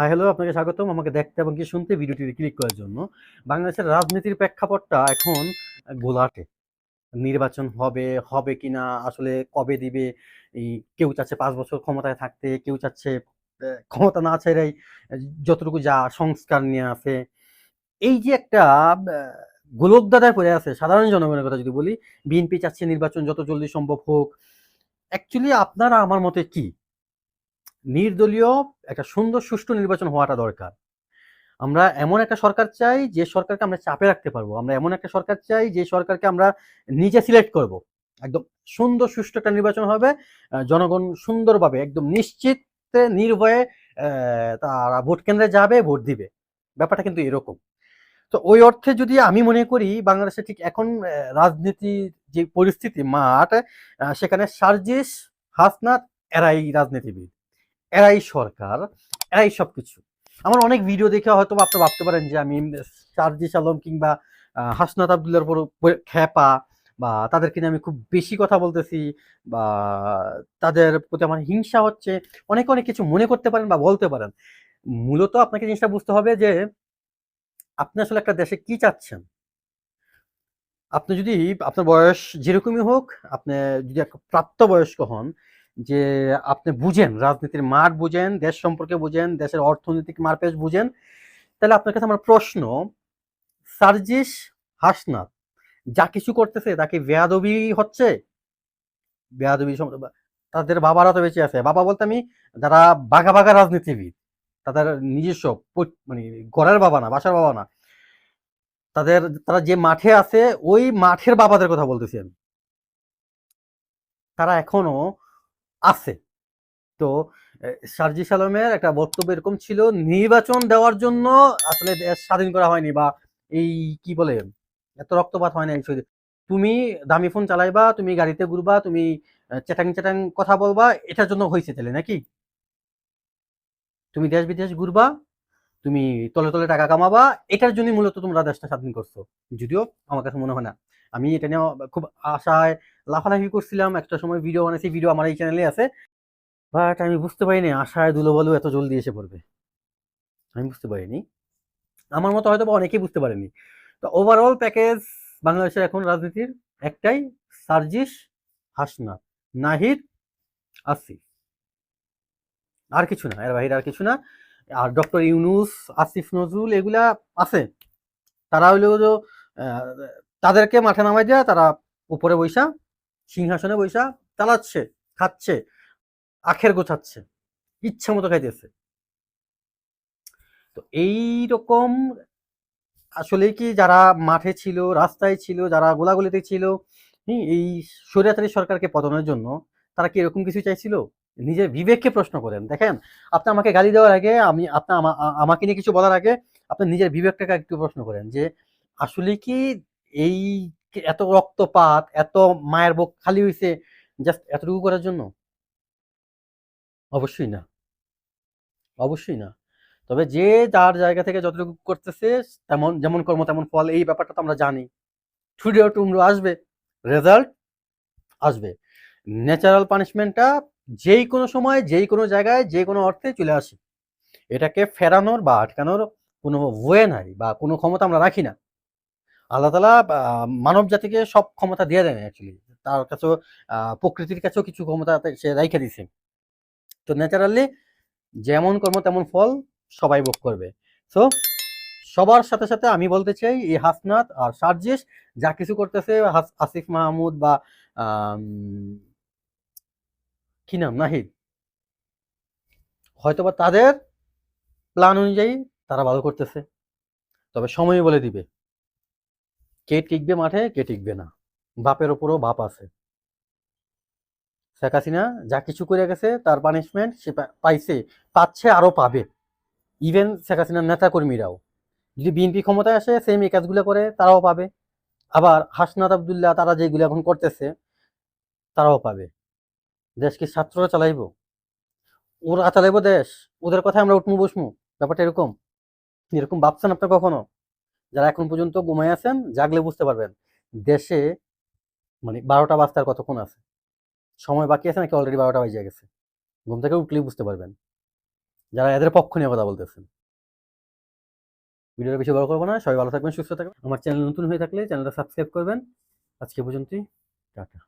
Hi hello আপনাকে স্বাগতম। আমাকে দেখতে এবং কি শুনতে ভিডিওটি ক্লিক করার জন্য। বাংলাদেশের রাজনীতির প্রেক্ষাপটটা এখন গোলাটে। নির্বাচন হবে হবে কিনা, আসলে কবে দিবে, এই কেউ চাচ্ছে পাঁচ বছর ক্ষমতায় থাকতে, কেউ চাচ্ছে ক্ষমতা না ছেড়েই যতটুকু যা সংস্কার নিয়ে আছে। এই যে একটা গোলকদাদায় পড়ে আছে, সাধারণ জনগণের কথা যদি বলি, বিএনপি চাচ্ছে নির্বাচন যত জলদি সম্ভব হোক। অ্যাকচুয়ালি আপনারা আমার মতে কি? নির্দলীয় একটা সুন্দর সুষ্ঠু নির্বাচন হওয়াটা দরকার। আমরা এমন একটা সরকার চাই যে সরকারকে আমরা চাপে রাখতে পারব। আমরা এমন একটা সরকার চাই যে সরকারকে আমরা নিজে সিলেক্ট করব। একদম সুন্দর সুষ্ঠু একটা নির্বাচন হবে। জনগণ সুন্দরভাবে একদম নিশ্চিত নির্ভয়ে তারা ভোট কেন্দ্রে যাবে ভোট দিবে। ব্যাপারটা কিন্তু এরকম। তো ওই অর্থে যদি আমি মনে করি বাংলাদেশে ঠিক এখন আহ, রাজনীতির যে পরিস্থিতি মাঠ সেখানে সার্জিস হাসনাত এরাই রাজনীতিবিদ। এরাই সরকার, এরাই সবকিছু। আমার অনেক ভিডিও দেখে হয়তো আপনি ভাবতে পারেন যে আমি সার্জিস আলম কিংবা হাসনাত আবদুল্লার উপর প- খেপা বা তাদেরকে নিয়ে আমি খুব বেশি কথা বলতেছি বা তাদের প্রতি আমার হিংসা হচ্ছে। অনেক অনেক কিছু মনে করতে পারেন বা বলতে পারেন। মূলত আপনাকে জিনিসটা বুঝতে হবে যে আপনি আসলে একটা দেশে কি চাচ্ছেন। আপনি যদি আপনার বয়স যেরকমই হোক, আপনি যদি একটা প্রাপ্তবয়স্ক হন যে আপনি বুঝেন, রাজনীতির মাঠ বুঝেন, দেশ সম্পর্কে বুঝেন, দেশের অর্থনৈতিক মারপেশ বুঝেন, তাহলে আপনার কাছে আমার প্রশ্ন, সার্জিস হাসনাত যা কিছু করতেছে তাকে বেয়াদবি হচ্ছে? বেয়াদবি তাদের বাবারা তো বেঁচে আছে। বাবা বলতে আমি, যারা বাঘা বাঘা রাজনীতিবিদ, তাদের নিজস্ব মানে ঘরের বাবা না, বাসার বাবা না, তাদের, তারা যে মাঠে আছে, ওই মাঠের বাবাদের কথা বলতেছি আমি। তারা এখনও আছে। তো আহ, সার্জিস আলমের একটা বক্তব্য এরকম ছিল নির্বাচন দেওয়ার জন্য আসলে দেশ স্বাধীন করা হয়নি বা এই কি বলে এত রক্তপাত হয় না এই। তুমি দামি ফোন চালাইবা তুমি গাড়িতে ঘুরবা তুমি আহ, চ্যাটাং চ্যাটাং কথা বলবা এটার জন্য হয়েছে তাহলে নাকি? তুমি দেশ বিদেশ ঘুরবা তুমি তলে তলে টাকা কামাবা এটার জন্য মূলত তোমরা দেশটা স্বাধীন করছ। যদিও আমার কাছে মনে হয় না। আমি এটা নিয়ে খুব আশায় লাফালাফি করছিলাম একটা সময় ভিডিও বানাইছি ভিডিও আমার এই চ্যানেলে আছে। বাট আমি বুঝতে পারিনি আশায় দুলোবালু এত জলদি এসে পড়বে। আমি বুঝতে পারিনি। আমার মতো হয়তো অনেকেই বুঝতে পারেনি। তো ওভারঅল প্যাকেজ বাংলাদেশের এখন রাজনীতির একটাই সার্জিস হাসনাত নাহিদ আসিফ। আর কিছু না এর বাইরে আর কিছু না। আর ডক্টর ইউনুস আসিফ নজরুল এগুলা আছে। তারা হইল যে, আহ, তাদেরকে মাঠে নামাই দেওয়া তারা উপরে বৈশা সিংহাসনে বৈশা চালাচ্ছে খাচ্ছে আখের গোছাচ্ছে ইচ্ছা মতো খাইতেছে। তো এই রকম আসলে কি যারা মাঠে ছিল রাস্তায় ছিল যারা গোলাগুলিতে ছিল হুম, এই স্বৈরাচারী সরকারকে পতনের জন্য তারা কি এরকম কিছু চাইছিল? নিজের বিবেককে প্রশ্ন করেন। দেখেন আপনি আমাকে গালি দেওয়ার আগে আমি আপনি আমাকে নিয়ে কিছু বলার আগে আপনি নিজের বিবেকটাকে একটু প্রশ্ন করেন যে আসলে কি এই এত রক্তপাত, এত মায়ের বুক খালি হয়েছে জাস্ট এতটুকু করার জন্য? অবশ্যই না। অবশ্যই না। তবে যে যার জায়গা থেকে যতটুকু করতেছে, তেমন, যেমন কর্ম তেমন ফল, এই ব্যাপারটা তো আমরা জানি। টুডে টুমরো আসবে রেজাল্ট আসবে। ন্যাচারাল পানিশমেন্টটা যেই কোনো সময়, যেই কোনো জায়গায়, যে কোনো অর্থে চলে আসে। এটাকে ফেরানোর বা আটকানোর কোনো ওয়ে নাই বা কোনো ক্ষমতা আমরা রাখি না। আল্লাহ তালা মানব জাতিকে সব ক্ষমতা দিয়ে দেন অ্যাকচুয়ালি তার কাছেও প্রকৃতির কাছেও কিছু ক্ষমতা সে রাইখে দিছে। তো ন্যাচারালি যেমন কর্ম তেমন ফল সবাই ভোগ করবে। সো সবার সাথে সাথে আমি বলতে চাই, এই হাসনাত আর সার্জিস যা কিছু করতেছে আসিফ মাহমুদ বা কি নাম? নাহিদ। হয়তোবা তাদের প্ল্যান অনুযায়ী তারা ভালো করতেছে। তবে সময় বলে দিবে। কে টিকবে মাঠে, কে টিকবে না। বাপের ওপরও বাপ আছে। শেখ হাসিনা যা কিছু করে গেছে, তার পানিশমেন্ট সে পাইছে, পাচ্ছে, আরও পাবে। ইভেন শেখ হাসিনার নেতা কর্মীরাও যদি বিএনপি ক্ষমতায় আসে সেম এই কাজগুলো করে, তারাও পাবে। আবার হাসনাত আবদুল্লাহ, তারা যেগুলো এখন করতেছে, তারাও পাবে। দেশকে ছাত্ররা চালাইবো? ওরা চালাইবো দেশ। ওদের কথায় আমরা উঠমু, বসমু। ব্যাপারটা এরকম। এরকম ভাবছেন আপনার কখনো? যারা এখন পর্যন্ত ঘুমাই আছেন, জাগলে বুঝতে পারবেন, দেশে মানে বারোটা বাজতে আর কতক্ষণ আছে? সময় বাকি আছে নাকি অলরেডি বারোটা বাজে গেছে? ঘুম থেকে উঠলেই বুঝতে পারবেন। যারা এদের পক্ষ নিয়ে কথা বলতেছেন। ভিডিওটা বেশি বড় করব না, সবাই ভালো থাকবেন, সুস্থ থাকবেন। আমার চ্যানেল নতুন হয়ে থাকলে চ্যানেলটা সাবস্ক্রাইব করবেন। আজকে পর্যন্তই, টাটা।